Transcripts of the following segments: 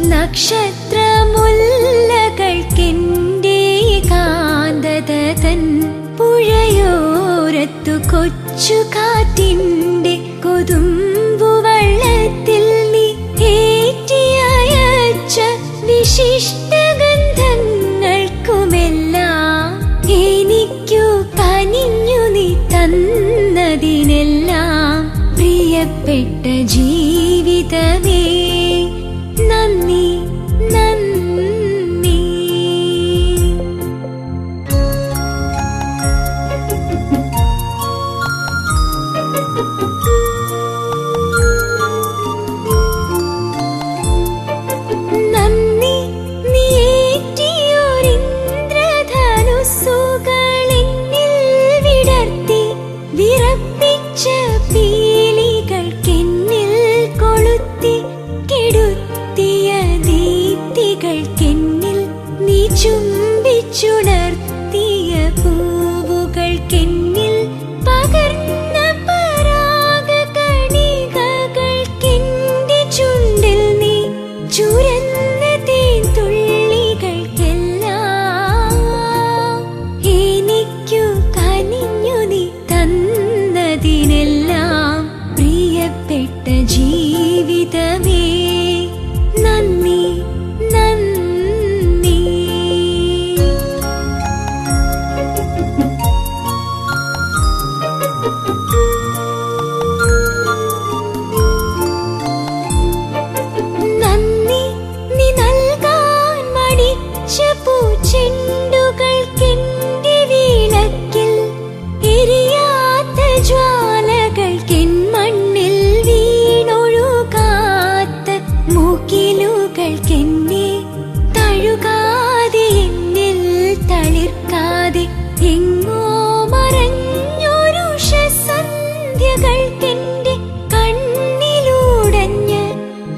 നക്ഷത്രമുല്ലകൾക്കെന്റെ കാന്തത പുഴയോരത്തു കൊച്ചു കാറ്റിന്റെ കൊതുമ്പുവള്ളത്തിൽ നീ എനിക്കു പ്രിയപ്പെട്ട ജീവിതമേ. ചുണ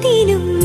ஒருத்திலும்